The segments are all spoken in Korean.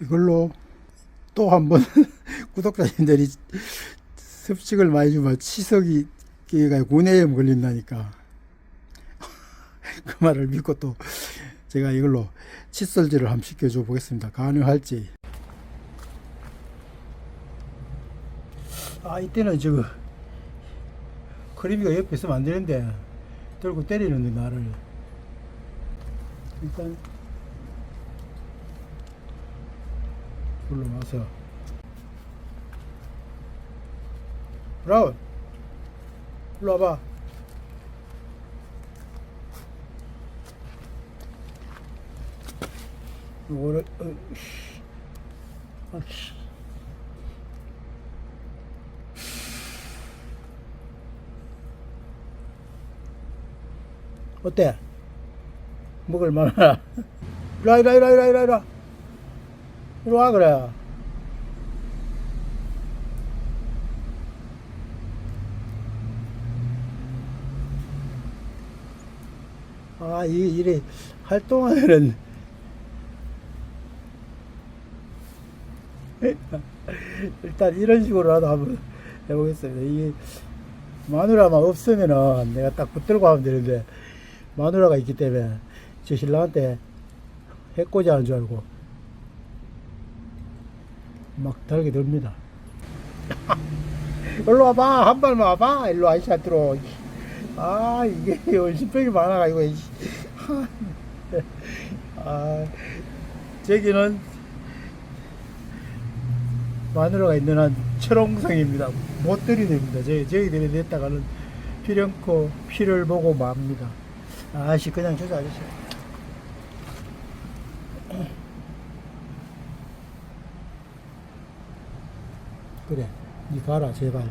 이걸로 또 한번 구독자님들이 습식을 많이 주면 치석이 구내염 걸린다니까. 그 말을 믿고 또 제가 이걸로 칫솔질을 한번 시켜줘 보겠습니다. 가능할지. 아 이때는 저거 크리미가 옆에 있으면 안 되는데 들고 때리는데 나를. 일단 불러와서 브라운 일로 와봐 요거를 어, 씨. 아, 씨. 어때? 먹을 만하나? 이리 이리 이리 이리 이리 이리 와 그래 아, 이, 이래 활동하면은 일단 이런 식으로라도 한번 해보겠습니다. 이게 마누라만 없으면은 내가 딱 붙들고 하면 되는데 마누라가 있기 때문에 저 신랑한테 해코지 하는 줄 알고 막 달게 됩니다. 일로 와봐. 한 발만 와봐. 일로 아이샤트로. 아 이게 연신병이 많아가지고. 아 저기는 마누라가 있는 한 철옹성입니다. 못 들이댑니다. 저희, 저희 들이 냈다가는 피령코 피를 보고 맙니다. 아씨 그냥 주자 아저씨 그래 니 가라 제발.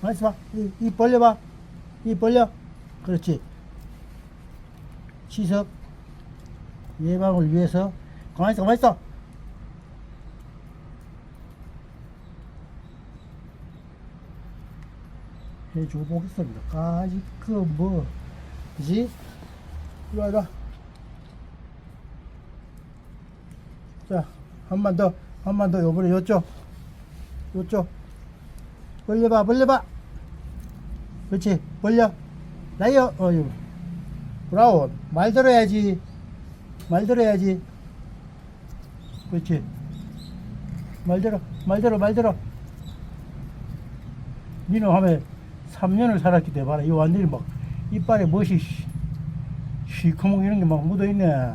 가만히 있어봐. 이, 이 벌려봐. 이 벌려. 그렇지. 시석. 예방을 위해서. 가만히 있어 가만히 있어 해줘 보겠습니다. 아직 그뭐 그지? 이리 와 이리 와자한 번 더 한 번 더 요번에 요쪽 요쪽. 벌려봐 벌려봐. 그렇지 벌려. 라이어 어유 브라운. 말 들어야지. 말 들어야지. 그렇지. 말 들어 말 들어 말 들어. 니는 하면 3년을 살았기 때문에 봐라 이 완전히 막 이빨에 멋이 시- 시커멓게 이런 게 막 묻어있네.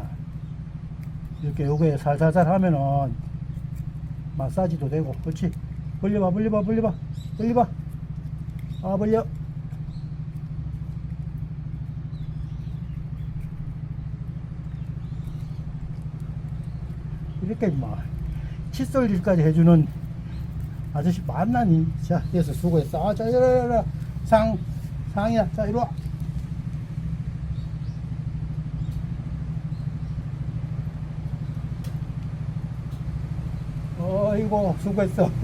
이렇게 요게 살살살 하면은 마사지도 되고 그렇지? 벌려봐 벌려봐 벌려봐 벌려봐. 아 벌려. 이렇게 막 칫솔질까지 해주는 아저씨 만나니? 자 됐어 수고했어. 아자 이리 와, 상 상이야. 자 이리 와. 어이고 수고했어.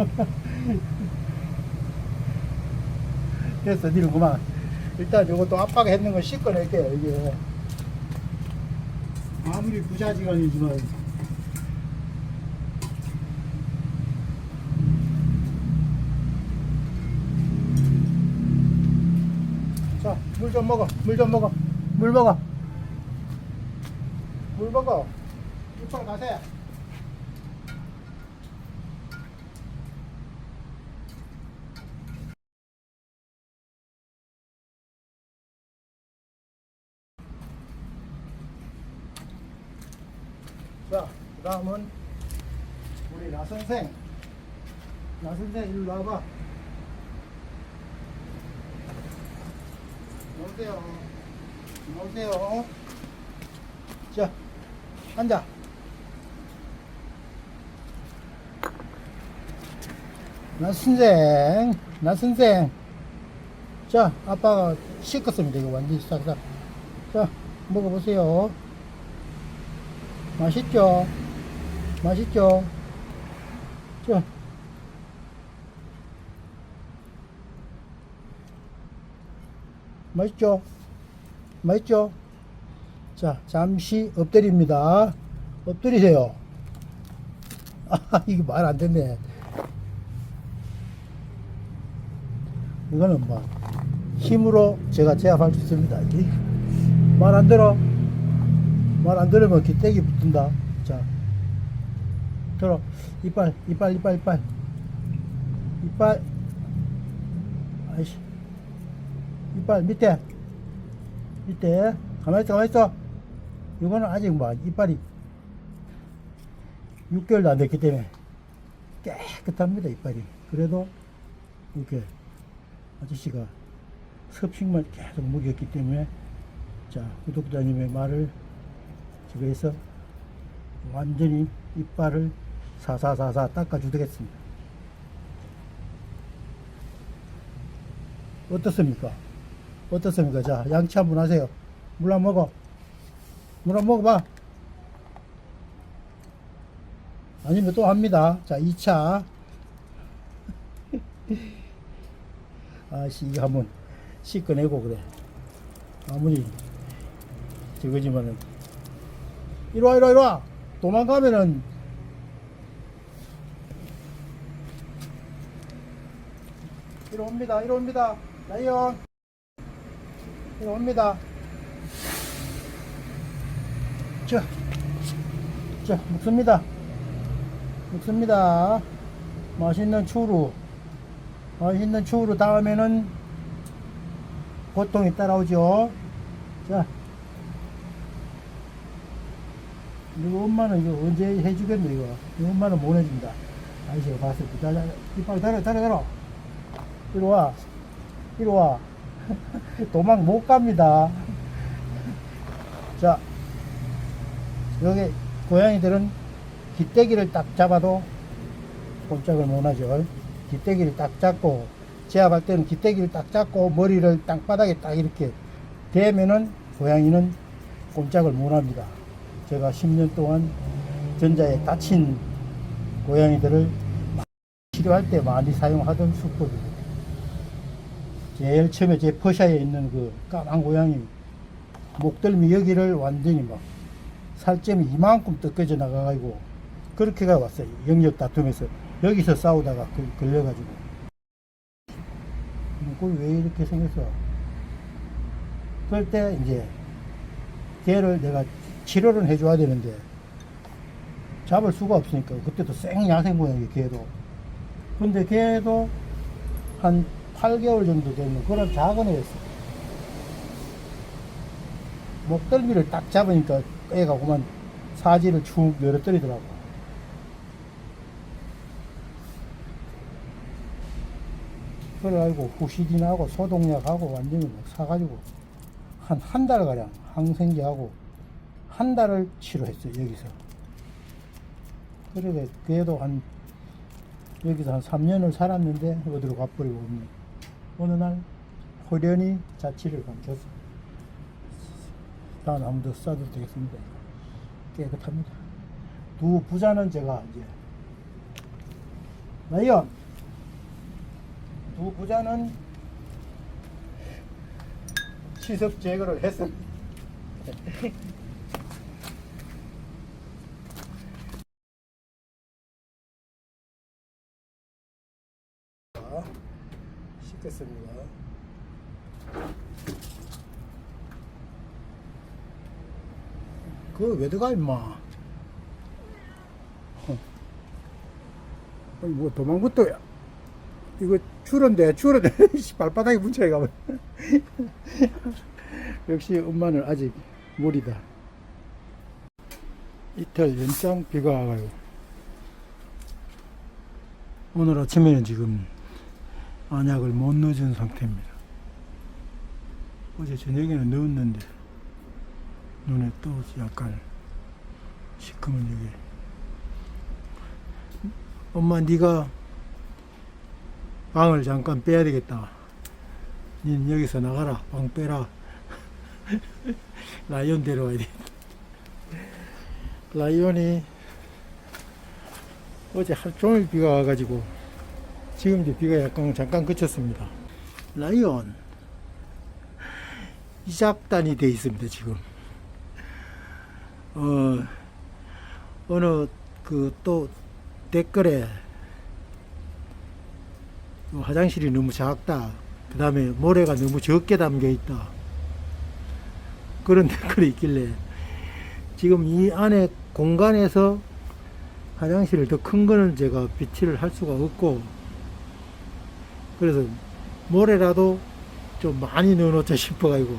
됐어 니는 그만. 일단 요것도 아빠가 했는 거 씻어낼게요 이게. 아무리 부자지간이지만 좀 먹어. 물 좀 먹어. 물 먹어. 물 먹어. 이빨 가세. 자, 그 다음은 우리 나 선생. 나 선생, 일로 와봐. 오세요. 오세요. 자, 앉아. 나 선생, 나 선생. 자, 아빠가 씻었습니다. 이거 완전히 싹싹. 자, 먹어보세요. 맛있죠? 맛있죠? 자. 맛있죠? 맛있죠? 자, 잠시 엎드립니다. 엎드리세요. 아, 이게 말 안 됐네. 이거는 뭐, 힘으로 제가 제압할 수 있습니다. 말 안 들어. 말 안 들으면 기대기 붙는다. 자, 들어. 이빨, 이빨, 이빨, 이빨. 이빨. 아이씨. 이빨 밑에. 밑에. 가만히 있어, 가만히 있어. 이거는 아직 뭐, 이빨이 6개월도 안 됐기 때문에 깨끗합니다, 이빨이. 그래도 이렇게 아저씨가 섭식만 계속 먹였기 때문에 자, 구독자님의 말을 해서 완전히 이빨을 사사사사 닦아주겠습니다. 어떻습니까? 어떻습니까? 자, 양치 한번 하세요. 물 한 먹어. 물 한 먹어봐. 아니면 또 합니다. 자, 2차. 아씨, 이거 한번 씻어내고 그래. 아무리 저거지만은. 이리와, 이리와, 이리와! 도망가면은 이리 옵니다. 이리 옵니다. 라이언. 이리 옵니다. 자, 자, 먹습니다. 먹습니다. 맛있는 추루. 맛있는 추루 다음에는 고통이 따라오죠. 자. 이거 엄마는 이거 언제 해주겠노, 이거. 이거 엄마는 못 해준다. 아이씨가 봤을 때. 자, 자, 이빨 달려, 달려, 달려. 이리 와. 이리 와. 도망 못 갑니다. 자. 여기 고양이들은 기대기를 딱 잡아도 꼼짝을 못 하죠. 기대기를 딱 잡고, 제압할 때는 기대기를 딱 잡고, 머리를 땅바닥에 딱 이렇게 대면은 고양이는 꼼짝을 못 합니다. 제가 10년 동안 전자에 다친 고양이들을 치료할 때 많이 사용하던 수법입니다. 제일 처음에 제 퍼샤에 있는 그 까만 고양이 목덜미 여기를 완전히 막 살점이 이만큼 뜯겨져 나가가지고 그렇게가 왔어요. 영역 다툼에서 여기서 싸우다가 그- 걸려가지고 그걸 왜 이렇게 생겼어? 그럴 때 이제 걔를 내가 치료를 해줘야 되는데 잡을 수가 없으니까 그때도 생 야생 모양이 걔도 근데 걔도 한 8개월 정도 되는 그런 작은 애였어 목덜미를 딱 잡으니까 애가 그만 사지를 축 늘어뜨리더라고. 그래가지고 후시딘하고 소독약하고 완전히 막 사가지고 한 한 달 가량 항생제하고 한 달을 치료했어요 여기서. 그래 그래도 한 여기서 한 3년을 살았는데 어디로 가버리고 어느 날 호련히 자취를 다음 한번 더 써도 되겠습니다. 깨끗합니다. 두 부자는 제가 이제 라이언 두 부자는 시섭 제거를 했습니다 자, 씻겠습니다. 그거 왜 들어가 임마? 어. 아니 뭐 도망부터야. 이거 줄은데 씨, 발바닥에 뭉쳐야 가면. 역시 엄마는 아직 무리다. 이틀 연장 비가 와가지고 오늘 아침에는 지금 안약을 못 넣어준 상태입니다. 어제 저녁에는 넣었는데 눈에 또 약간 시커먼 여기. 엄마 네가 방을 잠깐 빼야 되겠다. 닌 여기서 나가라. 방 빼라. 라이온 데려와야 돼. 라이온이 어제 하루 종일 비가 와가지고 지금 이제 비가 약간 잠깐 그쳤습니다. 라이온 이잡단이 돼 있습니다 지금. 어 어느 그 또 댓글에 그 화장실이 너무 작다. 그 다음에 모래가 너무 적게 담겨 있다. 그런 댓글이 있길래 지금 이 안에 공간에서 화장실을 더 큰 거는 제가 비치를 할 수가 없고 그래서 모래라도 좀 많이 넣어놓자 싶어가지고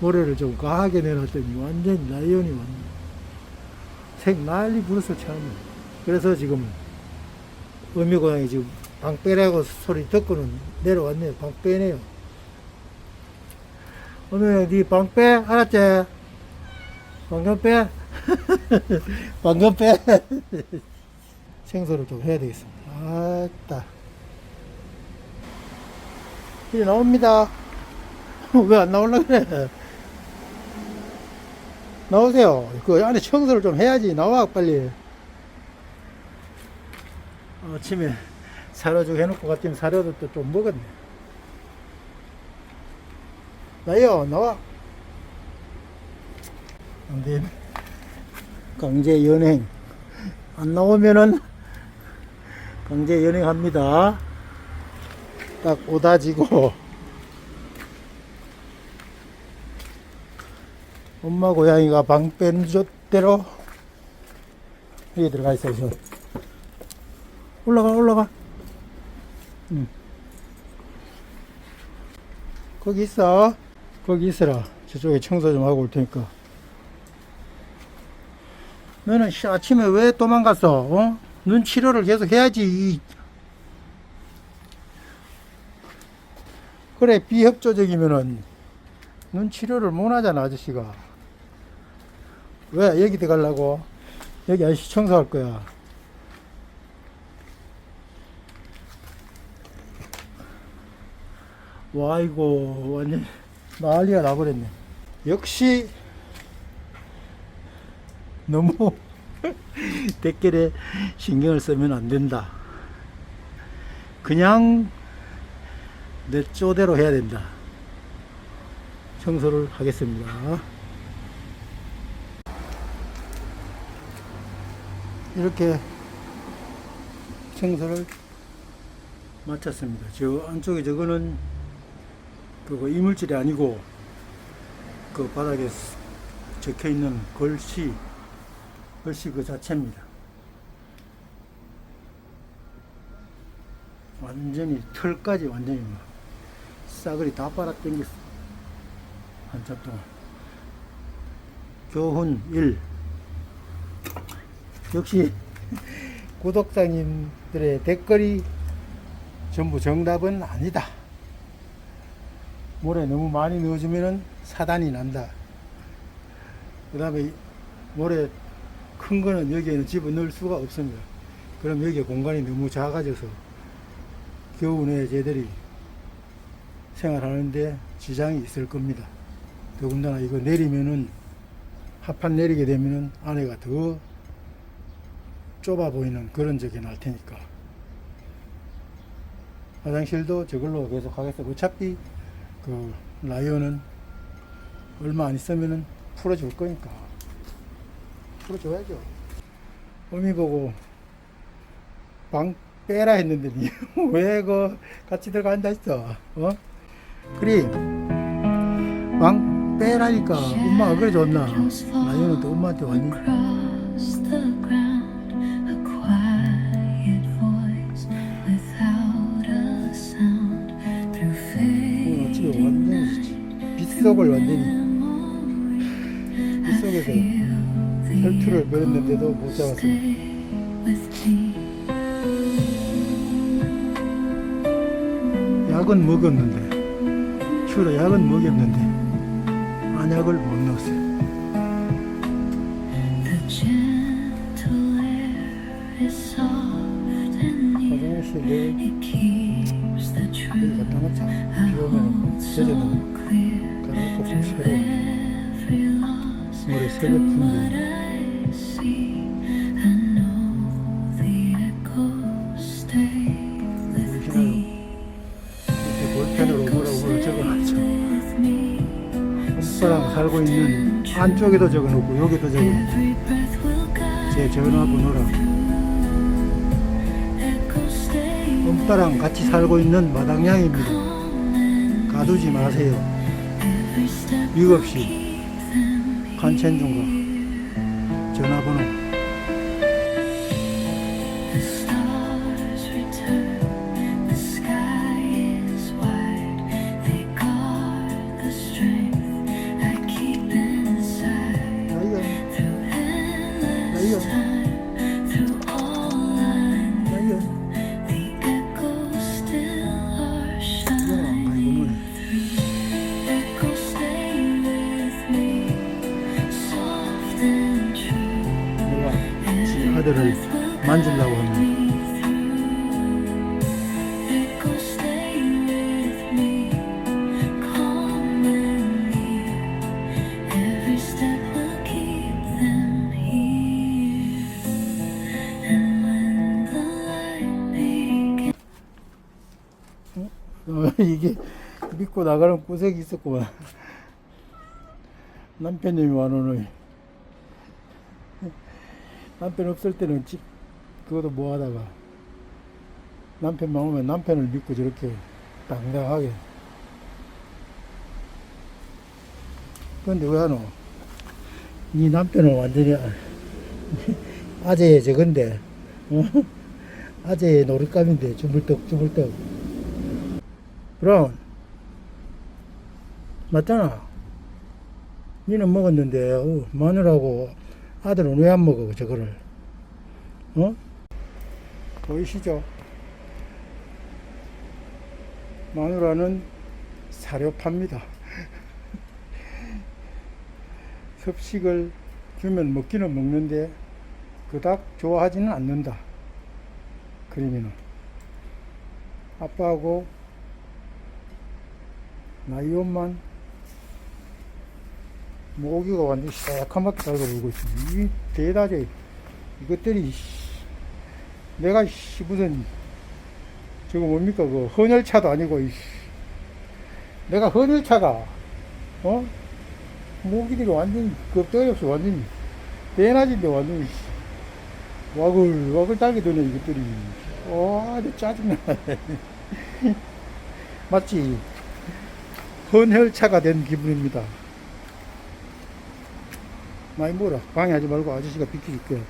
모래를 좀 과하게 내놨더니 완전히 라이온이 완전 색 난리 불었어 처음에 그래서 지금 어미고양이 지금 방 빼라고 소리 듣고는 내려왔네요 방 빼네요 어미고양이 니방 빼? 알았지? 방금 빼? 방금 빼? 청소를 좀 해야 되겠습니다 아따 이제 나옵니다. 왜 안 나올라 그래? 나오세요. 그 안에 청소를 좀 해야지. 나와 빨리. 아침에 사료죽 해놓고 갔더니 사료도 또 좀 먹었네. 나요 나와. 안 돼. 강제 연행. 안 나오면은 강제 연행합니다 딱 오다지고. 엄마 고양이가 방 빼는 대로. 여기 들어가 있어요 저. 올라가 올라가. 응. 거기 있어. 거기 있어라. 저쪽에 청소 좀 하고 올 테니까. 너는 씨, 아침에 왜 도망갔어? 어? 눈 치료를 계속 해야지 그래 비협조적이면은 눈 치료를 못 하잖아 아저씨가. 왜 여기 들어가려고? 여기 아저씨 청소할 거야. 와 이거 완전 난리가 나버렸네. 역시 너무 댓글에 신경을 쓰면 안 된다. 그냥 내 쪼대로 해야 된다. 청소를 하겠습니다. 이렇게 청소를 마쳤습니다. 저 안쪽에 저거는 그거 이물질이 아니고 그 바닥에 적혀 있는 글씨 글씨 그 자체입니다. 완전히 털까지 완전히 막 싸그리 다 빨아 당겼어. 한참 동안. 교훈 1. 역시 구독자님들의 댓글이 전부 정답은 아니다. 모래 너무 많이 넣어주면은 사단이 난다. 그 다음에 모래 큰 거는 여기에는 집어넣을 수가 없습니다. 그럼 여기에 공간이 너무 작아져서 겨우내 쟤들이 생활하는데 지장이 있을 겁니다. 더군다나 이거 내리면은 합판 내리게 되면은 안에가 더 좁아 보이는 그런 적이 날 테니까 화장실도 저걸로 계속 하겠어. 어차피 그 라이온은 얼마 안 있으면은 풀어줄 거니까 풀어줘야죠. 어미 보고 방 빼라 했는데 왜 그 같이 앉아 있어? 어? 그리 방 빼라니까 엄마가 그래 줬나? 라이온은 또 엄마한테 왔니? 아침에 fading 완전히 빗속에서 혈투를 벌였는데도 못 잡았어. 약은 먹었는데 주로 약은 먹였는데 안약을 못 넣었어요. 여기 truth 갖다 놓자. 비 오면 좀 새로 Every loss 머리 what 새 살고 있는 안쪽에도 적어놓고 여기도 적어놓고 제 echo stay 엄따랑 같이 살고 있는 마당냥입니다. 가두지 마세요. 이유 없이 간첸중과 전화번호 어, 이게 믿고 나가는 구석이 있었구만. 남편님이 와노니 남편 없을 때는 집 그것도 뭐 하다가 남편만 오면 남편을 믿고 저렇게 당당하게 근데 왜 하노? 이 남편은 완전히 아재의 저건데 어? 아재의 놀잇감인데 주물떡 주물떡 브라운. 맞잖아. 니는 먹었는데 어, 마누라고 아들은 왜 안 먹어 저거를? 어? 보이시죠? 마누라는 사료 팝니다. 섭식을 주면 먹기는 먹는데 그닥 좋아하지는 않는다. 그림이는. 아빠하고 나이온만 모기가 완전 새카맣게 달궈불고 있습니다. 이 대다제 이것들이 씨, 내가 씨 무슨 저거 뭡니까 그 헌혈차도 아니고. 내가 헌혈차가 어 모기들이 완전 겁도 없이 완전 대낮인데 완전 씨. 와글 와글 달게 되네 이것들이 와 짜증나 맞지 헌혈차가 된 기분입니다. 많이 먹어라. 방해하지 말고 아저씨가 비켜줄게.